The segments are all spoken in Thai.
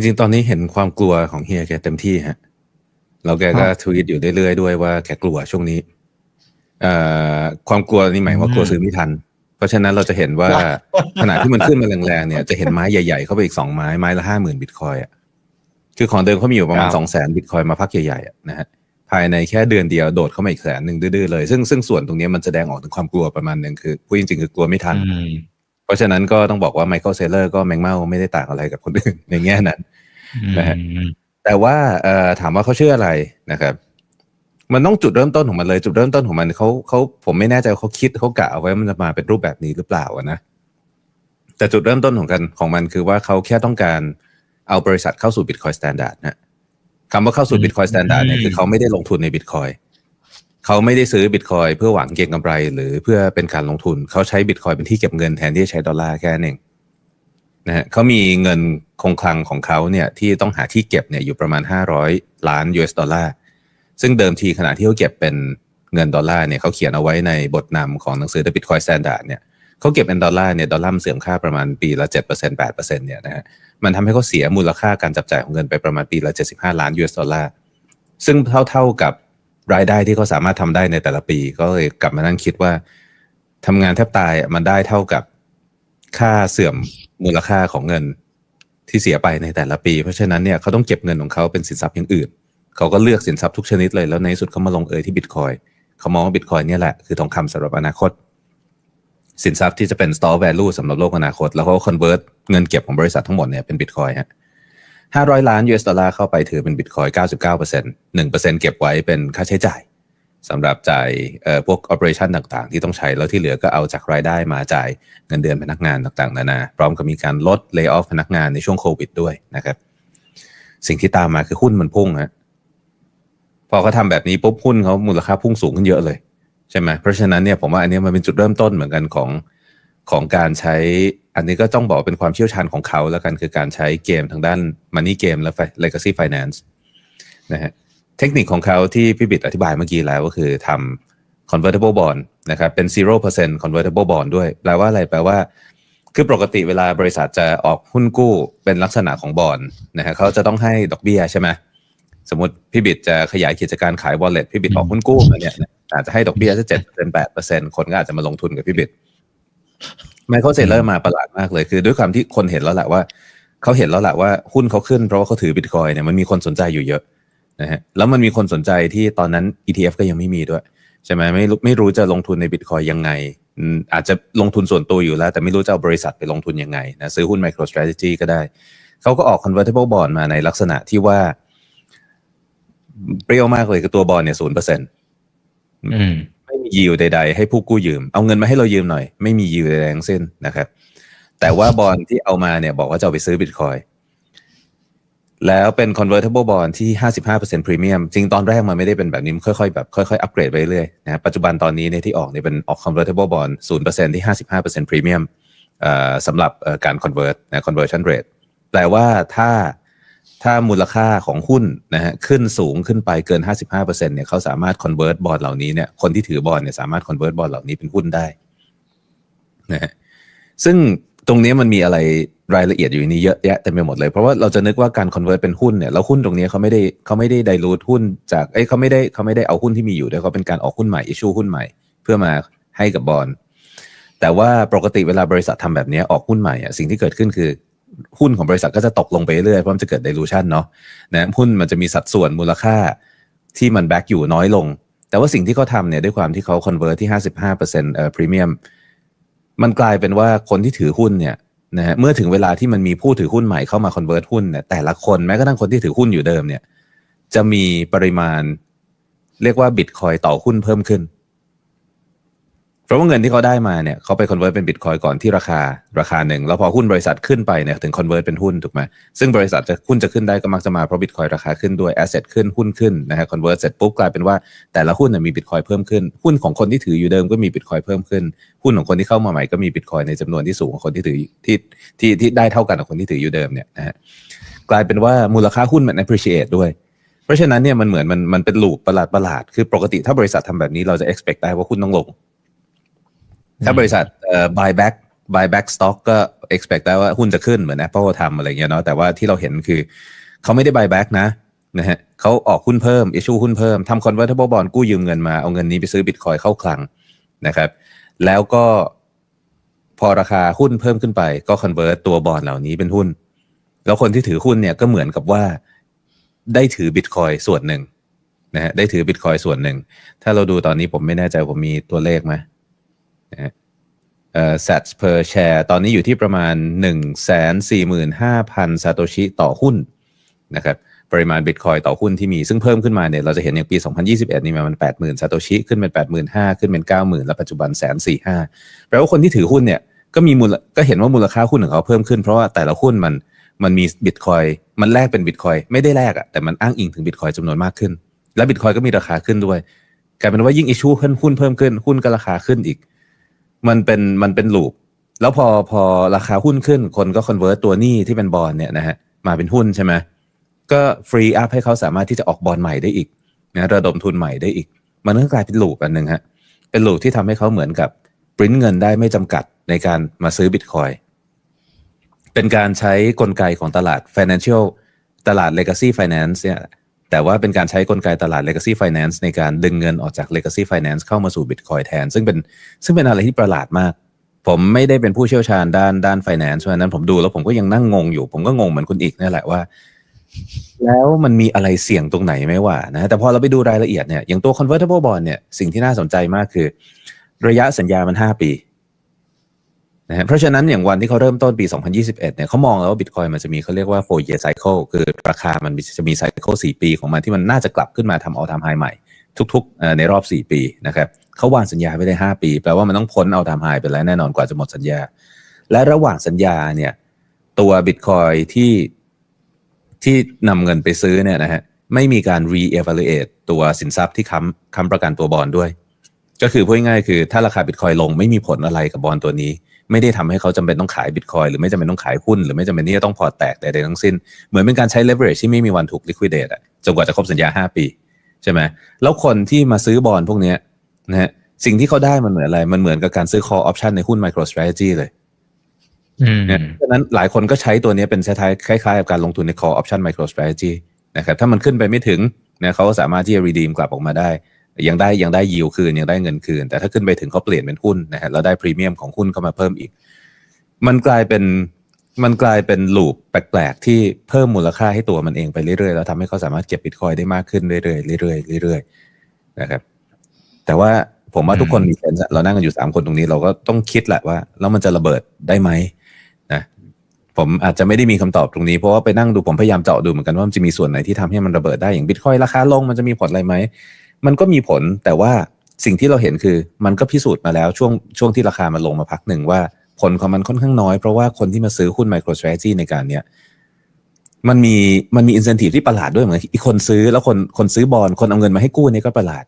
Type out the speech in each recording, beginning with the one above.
จริง ๆ ตอนนี้เห็นความกลัวของเฮียแกเต็มที่ฮะแล้วแกก็ครับทวีตอยู่เรื่อยๆด้วยว่าแกกลัวช่วงนี้เอ่อความกลัวนี่หมายว่ากลัวซื้อไม่ทัน เพราะฉะนั้นเราจะเห็นว่าขณะที่มันขึ้นมาแรงๆเนี่ยจะเห็นไม้ใหญ่ๆเข้าไปอีกสองไม้ไม้ละห้าหมื่นบิตคอยอะคือของเดิมเขามีอยู่ประมาณครับสองแสนบิตคอยมาพักใหญ่ๆอะนะฮะภายในแค่เดือนเดียวโดดเข้ามาอีกแสนหนึ่งดื้อๆเลย ซึ่งซึ่งส่วนตรงนี้มันแสดงออกถึงความกลัวประมาณหนึ่งคือพูดจริงๆคือกลัวไม่ทันอืมเพราะฉะนั้นก็ต้องบอกว่าไมเคิลเซเลอร์ก็แมงเม่าไม่ได้ต่างอะไรกับคนอื่นในแง่นั้น นะฮะอืมแต่ว่าเอ่อถามว่าเขาเชื่ออะไรนะครับ มันต้องจุดเริ่มต้นของมันเลย จุดเริ่มต้นของมันเขาเขาผมไม่แน่ใจว่าเขาคิดเขากะเอาไว้มันจะมาเป็นรูปแบบนี้หรือเปล่าอะนะแต่จุดเริ่มต้นของกันของมันคือว่าเขาแค่ต้องการเอาบริษัทเข้าสู่ Bitcoin Standard นะคำว่าเข้าสู่ Bitcoin Standard เนี่ยคือเขาไม่ได้ลงทุนใน Bitcoin เขาไม่ได้ซื้อ Bitcoin เพื่อหวังเก็งกำไร หรือเพื่อเป็นการลงทุนเขาใช้ Bitcoin เป็นที่เก็บเงินแทนที่จะใช้ดอลลาร์แค่นั้นเอง นะฮะเขามีเงินคงคลังของเขาเนี่ยที่ต้องหาที่เก็บเนี่ยอยู่ประมาณ 500 ล้าน US ดอลลาร์ ซึ่งเดิมทีขณะที่เขาเก็บเป็นเงินดอลลาร์เนี่ยเขาเขียนเอาไว้ในบทนำของหนังสือ The Bitcoin Standard เนี่ยเขาเก็บเป็นดอลลาร์เนี่ยดอลลาร์มันเสื่อมค่าประมาณปีละ 7% 8%เนี่ยนะฮะมันทำให้เขาเสียมูลค่าการจับจ่ายของเงินไปประมาณปีละ 75 ล้าน US ดอลลาร์ ซึ่งเท่าเท่ากับรายได้ที่เขาสามารถทำได้ในแต่ละปี ก็เลยกลับมานั่งคิดว่าทำงานแทบตายมันได้เท่ากับ ค่าเสื่อมมูลค่าของเงินที่เสียไปในแต่ละปี เพราะฉะนั้นเนี่ยเขาต้องเก็บเงินของเขาเป็นสินทรัพย์อย่างอื่น เขาก็เลือกสินทรัพย์ทุกชนิดเลยแล้วในสุดเขามาลงเอยที่บิตคอยเขามองว่าบิตคอยเนี่ยแหละคือทองคำสำหรับอนาคต สินทรัพย์ที่จะเป็น store value สำหรับโลกอนาคต แล้วเขาก็ convert เงินเก็บของบริษัททั้งหมดเนี่ยเป็นบิตคอยฮะห้าร้อยล้าน US ดอลลาร์เข้าไปถือเป็นบิตคอยเก้าสิบเก้าเปอร์เซ็นต์หนึ่งเปอร์เซ็นต์เก็บไว้เป็นค่าใช้จ่าย สำหรับจ่ายเอ่อพวก operation ต่างๆ ที่ต้องใช้ แล้วที่เหลือก็เอาจากรายได้มาจ่ายเงินเดือนพนักงานต่างๆ นานา พร้อมกับมีการลด lay off พนักงานในช่วงโควิดด้วยนะครับ สิ่งที่ตามมาคือหุ้นมันพุ่งฮะพอเขาทำแบบนี้ปุ๊บหุ้นเขามูลค่าพุ่งสูงขึ้นเยอะเลยใช่ไหมเพราะฉะนั้นเนี่ยผมว่าอันนี้มันเป็นจุดเริ่มต้นเหมือนกันของของการใช้ อันนี้ก็ต้องบอกเป็นความเชี่ยวชาญของเขาแล้วกันคือการใช้เกมทางด้าน Money Game และ Legacy Finance นะฮะ เทคนิคของเขาที่พี่บิดอธิบายเมื่อกี้แล้วก็คือทำ convertible bond นะครับเป็น0% convertible bond ด้วย แปลว่าอะไรแปลว่า คือปกติเวลาบริษัทจะออกหุ้นกู้เป็นลักษณะของบอลนะฮะเขาจะต้องให้ดอกเบี้ยใช่ไหมสมมติพี่บิดจะขยายกิจการขายวอลเล็ตพี่บิดออกหุ้นกู้มาเนี่ยนะอาจจะให้ดอกเบี้ยสักเจ็ดเปอร์เซ็นแปดเปอร์เซ็นคนก็อาจจะมาลงทุนกับพี่บิดไมเคิลเซเลอร์มาประหลาดมากเลย คือด้วยความที่คนเห็นแล้วแหละว่าเขาเห็นแล้วแหละว่าหุ้นเขาขึ้นเพราะว่าเขาถือบิตคอยเนี่ยมันมีคนสนใจอยู่เยอะ นะฮะแล้วมันมีคนสนใจที่ตอนนั้น ETF ก็ยังไม่มีด้วยใช่ไหมไม่รู้ไม่รู้จะลงทุนในบิตคอยยังไงอืมอาจจะลงทุนส่วนตัวอยู่แล้ว แต่ไม่รู้จะเอาบริษัทไปลงทุนยังไงนะซื้อหุ้น MicroStrategy ก็ได้ เขาก็ออก convertible bond มาในลักษณะที่ว่า เปรี้ยวมากเลยคือตัวบอลเนี่ยศูนย์เปอร์เซ็นอืมไม่มียิวใด ๆ ให้ผู้กู้ยืม เอาเงินมาให้เรายืมหน่อย ไม่มียิวใดๆทั้งสิ้นนะครับ แต่ว่าบอลที่เอามาเนี่ยบอกว่าจะเอาไปซื้อบิตคอย แล้วเป็น convertible bond ที่ 55% premium จริงตอนแรกมันไม่ได้เป็นแบบนี้มันค่อยๆแบบค่อยๆ อัปเกรดไปเรื่อยๆนะปัจจุบันตอนนี้เนี่ยที่ออกเนี่ยเป็นออก convertible bond 0%ที่ 55% premium อ่อสำหรับการ convert นะ conversion rate แปลว่าถ้าถ้ามูลค่าของหุ้นนะฮะขึ้นสูงขึ้นไปเกิน 55%เนี่ยเขาสามารถ convert บอลเหล่านี้เนี่ยคนที่ถือบอลเนี่ยสามารถ convert บอลเหล่านี้เป็นหุ้นได้นะฮะซึ่ง ตรงนี้มันมีอะไรรายละเอียดอยู่ในนี้เยอะแยะเต็มไปหมดเลย เพราะว่าเราจะนึกว่าการ convert เป็นหุ้นเนี่ยแล้วหุ้นตรงนี้เขาไม่ได้เขาไม่ได้ dilute หุ้นจากเอ้ยเขาไม่ได้เขาไม่ได้เอาหุ้นที่มีอยู่ด้วยเขาเป็นการออกหุ้นใหม่ issue หุ้นใหม่ เพื่อมาให้กับบอลแต่ว่าปกติเวลาบริษัททำแบบนี้ออกหุ้นใหม่อะสิ่งที่เกิดขึ้นคือ หุ้นของบริษัทก็จะตกลงไปเรื่อยเพราะมันจะเกิด dilution เนาะนะหุ้นมันจะมีสัดส่วนมูลค่าที่มันแบ็กอยู่น้อยลง แต่ว่าสิ่งที่เขาทำเนี่ยด้วยความที่เขา convert ที่ 55%เอ่อ premium มันกลายเป็นว่าคนที่ถือหุ้นเนี่ยนะฮะเมื่อถึงเวลาที่มันมีผู้ถือหุ้นใหม่เข้ามา convert หุ้นเนี่ยแต่ละคนแม้กระทั่งคนที่ถือหุ้นอยู่เดิมเนี่ย จะมีปริมาณ เรียกว่าบิตคอยต่อหุ้นเพิ่มขึ้น เพราะว่าเงินที่เขาได้มาเนี่ยเขาไปคอนเว r t เป็นบิตคอยก่อนที่ราคาราคาหนึ่งแล้วพอหุ้นบริษัทขึ้นไปเนี่ยถึงคอนเว r t เป็นหุ้นถูกไหมซึ่งบริษัทจะหุ้นจะขึ้นได้ก็มักจะมาเพราะบิตคอยราคาขึ้นด้วยแอสเซทขึ้นหุ้นขึ้นนะฮะคอนเว r t เสร็จปุ๊บกลายเป็นว่าแต่ละหุ้นน่ะมีบิตคอยเพิ่มขึ้น หุ้นของคนที่ถืออยู่เดิมก็มีบิตคอยเพิ่มขึ้น หุ้นของคนที่เข้ามาใหม่ก็มีบิตคอยในจำนวนที่สูงกว่าคนที่ถือที่ที่ที่ได้เท่ากันกับคนที่ถืออยู่เดิมเนี่ยนะฮะกลายเป็นว่ามูลค่าหุ้นมัน appreciate ด้วยเพราะฉะนั้นเนี่ยมันเหมือนมันมันเป็นลูปประหลาดประหลาดคือปกติถ้าบริษัททำแบบนี้เราจะ expect ได้ว่าหุ้นต้องลง ถ้าบริษัทเอ่อ buy back buyback stock ก็ expect ได้ว่าหุ้นจะขึ้นเหมือน Apple ทำอะไรเงี้ยเนาะแต่ว่าที่เราเห็นคือเขาไม่ได้ buyback นะนะฮะเขาออกหุ้นเพิ่ม issue หุ้นเพิ่มทำ convertible bond กู้ยืมเงินมาเอาเงินนี้ไปซื้อ Bitcoin เข้าคลังนะครับ แล้วก็พอราคาหุ้นเพิ่มขึ้นไปก็ convert ตัวบอลเหล่านี้เป็นหุ้น แล้วคนที่ถือหุ้นเนี่ยก็เหมือนกับว่าได้ถือ Bitcoin ส่วนหนึ่งนะฮะได้ถือ Bitcoin ส่วนหนึ่ง ถ้าเราดูตอนนี้ผมไม่แน่ใจผมมีตัวเลขไหม นะเอ่อ sats per share ตอนนี้อยู่ที่ประมาณ 1 4 5 0 0 0 ซาโตชิต่อหุ้นนะครับปริมาณ Bitcoin ต่อหุ้นที่มีซึ่งเพิ่มขึ้นมาเนี่ยเราจะเห็นอย่างปี 2021 นี่มัน 80,000 ซาโตชิขึ้นเป็น 85,000 ขึ้นเป็น 90,000 แล้วปัจจุบันแสนสี่ห้าแปลว่าคนที่ถือหุ้นเนี่ยก็มีมูลก็เห็นว่ามูลค่าหุ้นของเขาเพิ่มขึ้นเพราะว่าแต่ละหุ้นมันมันมี Bitcoin มันแลกเป็น Bitcoin ไม่ได้แลกอะแต่มันอ้างอิงถึง Bitcoin จำนวนมากขึ้น และ Bitcoin ก็มีราคาขึ้นด้วยกลายเป็นว่ายิ่งอิชูเพิ่มหุ้นเพิ่มขึ้นหุ้นก็ราคาขึ้นอีก มันเป็นมันเป็นลูปแล้วพอพอราคาหุ้นขึ้น คนก็คอนเว r t ตัวหนี้ที่เป็นบอลเนี่ยนะฮะมาเป็นหุ้นใช่ไหมก็ฟรีอัพให้เขาสามารถที่จะออกบอลใหม่ได้อีกนะระดมทุนใหม่ได้อีก มันก็กลายเป็นลูปอันหนึ่งฮะเป็นลูปที่ทำให้เขาเหมือนกับปริ้นเงินได้ไม่จำกัดในการมาซื้อบิตคอยเป็นการใช้กลไกของตลาด financial ตลาด legacy finance เนี่ย แต่ว่าเป็นการใช้กลไกตลาด legacy finance ในการดึงเงินออกจาก legacy finance เข้ามาสู่ bitcoin แทน ซึ่งเป็นซึ่งเป็นอะไรที่ประหลาดมาก ผมไม่ได้เป็นผู้เชี่ยวชาญด้านด้าน finance เพราะฉะนั้นผมดูแล้วผมก็ยังนั่งงงอยู่ ผมก็งงเหมือนคุณอีกนี่แหละว่า แล้วมันมีอะไรเสี่ยงตรงไหนไหมว่านะแต่พอเราไปดูรายละเอียดเนี่ยอย่างตัว convertible bond เนี่ยสิ่งที่น่าสนใจมากคือ ระยะสัญญามัน 5 ปี นะฮะเพราะฉะนั้นอย่างวันที่เขาเริ่มต้นปี 2021 เนี่ยเขามองแล้วว่าบิตคอยมันจะมีเขาเรียกว่า four year cycle คือราคามันจะมี cycle 4 ปีของมันที่มันน่าจะกลับขึ้นมาทำ all time high ใหม่ ทุกๆในรอบ 4 ปีนะครับเขาวางสัญญาไว้ได้ 5 ปี แปลว่ามันต้องพ้น all time high ไปแล้วแน่นอนกว่าจะหมดสัญญา และระหว่างสัญญาเนี่ยตัวบิตคอยที่ที่นำเงินไปซื้อเนี่ยนะฮะไม่มีการ re-evaluate ตัวสินทรัพย์ที่ค้ำค้ำประกันตัวบอลด้วย ก็คือพูดง่ายๆคือถ้าราคาบิตคอยลงไม่มีผลอะไรกับบอลตัวนี้ ไม่ได้ทำให้เขาจำเป็นต้องขายบิตคอยหรือไม่จำเป็นต้องขายหุ้นหรือไม่จำเป็นที่จะต้องพอร์ตแตกใดๆทั้งสิ้น เหมือนเป็นการใช้ leverage ที่ไม่มีวันถูก liquidate อะจนกว่าจะครบสัญญา 5 ปีใช่ไหมแล้วคนที่มาซื้อบอลพวกเนี้ยนะฮะสิ่งที่เขาได้มันเหมือนอะไร มันเหมือนกับการซื้อ call option ในหุ้น MicroStrategy เลยอืมนะเพราะฉะนั้นหลายคนก็ใช้ตัวนี้เป็นคล้ายๆคล้ายๆกับการลงทุนใน call option MicroStrategy นะครับถ้ามันขึ้นไปไม่ถึงนะเขาก็สามารถที่จะ redeem กลับออกมาได้ ยังได้ยังได้ยิวคืนยังได้เงินคืน แต่ถ้าขึ้นไปถึงเขาเปลี่ยนเป็นหุ้นนะฮะแล้วได้พรีเมียมของหุ้นเข้ามาเพิ่มอีก มันกลายเป็นมันกลายเป็นลูปแปลกๆ ที่เพิ่มมูลค่าให้ตัวมันเองไปเรื่อยๆ แล้วทำให้เขาสามารถเก็บบิตคอยได้มากขึ้นเรื่อยๆเรื่อยๆเรื่อยๆนะครับ แต่ว่าผมว่าทุกคนมีเซนส์เรานั่งกันอยู่สามคนตรงนี้เราก็ต้องคิดแหละว่า แล้วมันจะระเบิดได้ไหมนะผมอาจจะไม่ได้มีคำตอบตรงนี้เพราะว่าไปนั่งดูผมพยายามเจาะดูเหมือนกันว่ามันจะมีส่วนไหนที่ทำให้มันระเบิดได้อย่างบิตคอยราคาลงมันจะมีผลอะไรไหม มันก็มีผลแต่ว่าสิ่งที่เราเห็นคือมันก็พิสูจน์มาแล้วช่วงช่วงที่ราคามันลงมาพักหนึ่งว่าผลของมันค่อนข้างน้อย เพราะว่าคนที่มาซื้อหุ้น MicroStrategy ในการเนี้ยมันมีมันมีอินเซนティブที่ประหลาดด้วยเหมือนอีกคนซื้อแล้วคนคนซื้อบอลคนเอาเงินมาให้กู้เนี่ยก็ประหลาด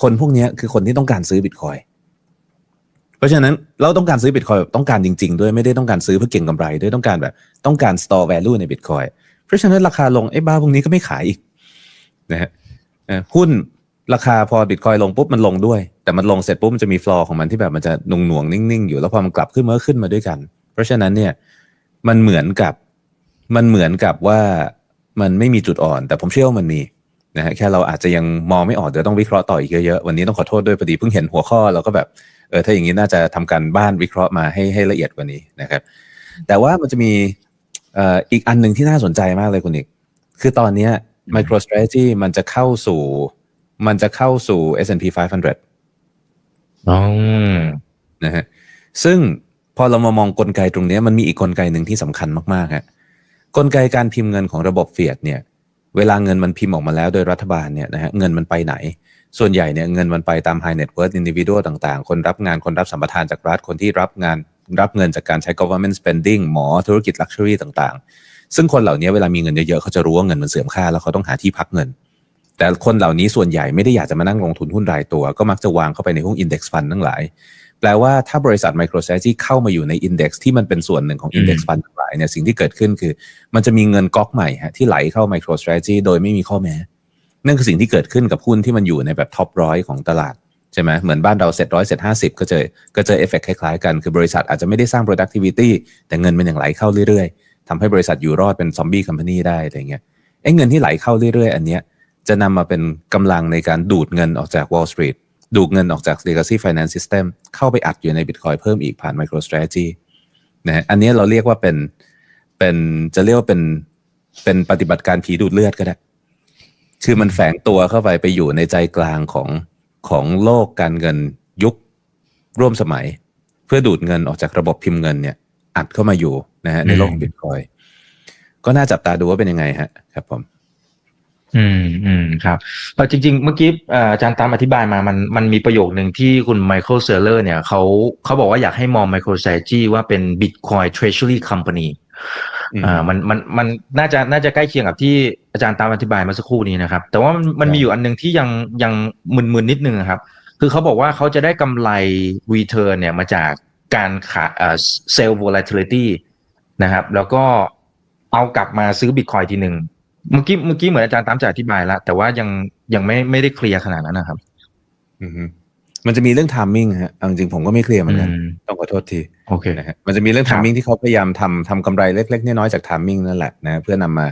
คนพวกเนี้ยคือคนที่ต้องการซื้อบิตคอยเพราะฉะนั้นเราต้องการซื้อบิตคอยแบบต้องการจริง ๆ ด้วยไม่ได้ต้องการซื้อเพื่อเก็งกำไรด้วยต้องการแบบต้องการ store value ในบิตคอยเพราะฉะนั้นราคาลงไอ้บ้าพวกนี้ก็ไม่ขายอีกนะฮะเอ่อหุ้น ราคาพอบิตคอยลงปุ๊บมันลงด้วย แต่มันลงเสร็จปุ๊บมันจะมีฟลอร์ของมันที่แบบมันจะหน่วงหน่วงนิ่งๆอยู่แล้วพอมันกลับขึ้นมันก็ขึ้นมาด้วยกัน เพราะฉะนั้นเนี่ยมันเหมือนกับมันเหมือนกับว่ามันไม่มีจุดอ่อน แต่ผมเชื่อว่ามันมีนะฮะแค่เราอาจจะยังมองไม่ออกเดี๋ยวต้องวิเคราะห์ต่ออีกเยอะๆวันนี้ต้องขอโทษด้วยพอดีเพิ่งเห็นหัวข้อเราก็แบบเออถ้าอย่างนี้น่าจะทำการบ้านวิเคราะห์มาให้ให้ละเอียดกว่านี้นะครับ แต่ว่ามันจะมีเอ่ออีกอันหนึ่งที่น่าสนใจมากเลยคุณอีก คือตอนนี้ MicroStrategy มันจะเข้าสู่ มันจะเข้าสู่ S&P 500อ๋อนะฮะซึ่งพอเรามามองกลไกตรงเนี้ยมันมีอีกกลไกหนึ่งที่สำคัญมากๆฮะกลไกการพิมพ์เงินของระบบเฟียดเนี่ยเวลาเงินมันพิมพ์ออกมาแล้วโดยรัฐบาลเนี่ยนะฮะเงินมันไปไหน ส่วนใหญ่เนี่ยเงินมันไปตาม high net worth individual ต่างๆ คนรับงานคนรับสัมปทานจากรัฐคนที่รับงานรับเงินจากการใช้ government spending หมอธุรกิจ luxury ต่างๆ ซึ่งคนเหล่านี้เวลามีเงินเยอะๆเขาจะรู้ว่าเงินมันเสื่อมค่า แล้วเขาต้องหาที่พักเงิน แต่คนเหล่านี้ส่วนใหญ่ไม่ได้อยากจะมานั่งลงทุนหุ้นรายตัว ก็มักจะวางเข้าไปในหุ้น index fund ทั้งหลาย แปลว่าถ้าบริษัท MicroStrategy เข้ามาอยู่ใน index ที่มันเป็นส่วนหนึ่งของ index fund ทั้งหลายเนี่ยสิ่งที่เกิดขึ้นคือ มันจะมีเงินก๊อกใหม่ฮะที่ไหลเข้า MicroStrategy โดยไม่มีข้อแม้ นั่นคือสิ่งที่เกิดขึ้นกับหุ้นที่มันอยู่ในแบบท็อปร้อยของตลาดใช่ไหมเหมือนบ้านเราเสร็จร้อยเสร็จห้าสิบก็เจอก็เจอเอฟเฟกคล้ายๆกัน คือบริษัทอาจจะไม่ได้สร้าง productivity แต่เงินมันยังไหลเข้าเรื่อยๆทำให้บริษัทอยู่รอดเป็นซอมบี้คัมพานีได้อะไรเงี้ยไอ้เงินที่ไหลเข้าเรื่อยๆ อันเนี้ย จะนำมาเป็นกำลังในการดูดเงินออกจาก Wall Street ดูดเงินออกจาก legacy finance system เข้าไปอัดอยู่ใน Bitcoin เพิ่มอีกผ่าน MicroStrategy นะฮะอันนี้เราเรียกว่าเป็นเป็นจะเรียกว่าเป็นเป็นปฏิบัติการผีดูดเลือดก็ได้ คือมันแฝงตัวเข้าไปไปอยู่ในใจกลางของของโลกการเงินยุคร่วมสมัย เพื่อดูดเงินออกจากระบบพิมพ์เงินเนี่ย อัดเข้ามาอยู่นะฮะในโลกของบิตคอยก็น่าจับตาดูว่าเป็นยังไงฮะครับผม อืมอืมครับเออจริง ๆ เมื่อกี้เอ่ออาจารย์ตามอธิบายมามันมันมีประโยคหนึ่งที่คุณไมเคิลเซเลอร์เนี่ยเขาเขาบอกว่าอยากให้มอง MicroStrategy ว่าเป็น Bitcoin Treasury Company อืมอ่ามันมันมันน่าจะน่าจะใกล้เคียงกับที่อาจารย์ตามอธิบายมาสักครู่นี้นะครับ แต่ว่ามันมันมีอยู่อันหนึงที่ยังยังมึนๆนิดนึงอะครับ คือเขาบอกว่าเขาจะได้กำไร return เนี่ยมาจากการขายเอ่อ sell volatility นะครับ แล้วก็เอากลับมาซื้อ Bitcoin ทีหนึ่ง เมื่อกี้เมื่อกี้เหมือนอาจารย์ตามจะอธิบายแล้วแต่ว่ายังยังไม่ไม่ได้เคลียร์ขนาดนั้นนะครับ อือฮึมันจะมีเรื่อง timing ฮะเอาจริงๆผมก็ไม่เคลียร์เหมือนกันอืมต้องขอโทษทีโอเคนะฮะมันจะมีเรื่องครับ timing ที่เขาพยายามทำทำกำไรเล็กๆน้อยๆจาก timing นั่นแหละนะเพื่อนำมา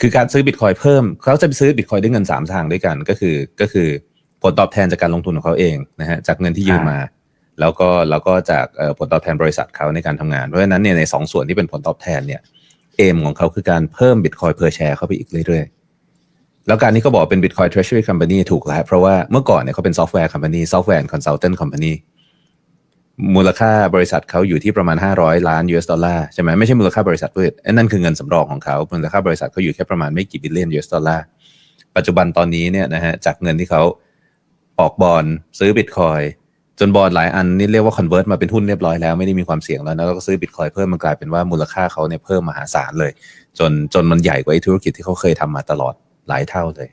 คือการซื้อบิตคอยเพิ่มเขาจะไปซื้อบิตคอยด้วยเงินสามทางด้วยกันก็คือก็คือผลตอบแทนจากการลงทุนของเขาเองนะฮะจากเงินที่ยืมมา แล้วก็แล้วก็จากเอ่อผลตอบแทนบริษัทเขาในการทำงานเพราะฉะนั้นเนี่ยในสองส่วนที่เป็นผลตอบแทนเนี่ย เอมของเขาคือการเพิ่มบิตคอยเพอร์แชร์เข้าไปอีกเรื่อยๆ แล้วการที่เขาบอกเป็น Bitcoin Treasury Company ถูกแล้ว เพราะว่าเมื่อก่อนเนี่ยเขาเป็นซอฟต์แวร์ company ซอฟต์แวร์ consultant company มูลค่าบริษัทเขาอยู่ที่ประมาณ 500 ล้าน US ดอลลาร์ใช่ไหมไม่ใช่มูลค่าบริษัทด้วยไอ้นั่นคือเงินสำรองของเขามูลค่าบริษัทเขาอยู่แค่ประมาณไม่กี่บิลเลียน US ดอลลาร์ปัจจุบันตอนนี้เนี่ยนะฮะจากเงินที่เขาออกบอลซื้อบิตคอย จนบอลหลายอันนี่เรียกว่าคอนเวิร์ตมาเป็นหุ้นเรียบร้อยแล้วไม่ได้มีความเสี่ยงแล้วนะแล้วก็ซื้อบิตคอยเพิ่มมันกลายเป็นว่ามูลค่าเขาเนี่ยเพิ่มมหาศาลเลย จนจนมันใหญ่กว่าไอ้ธุรกิจที่เขาเคยทำมาตลอดหลายเท่าเลย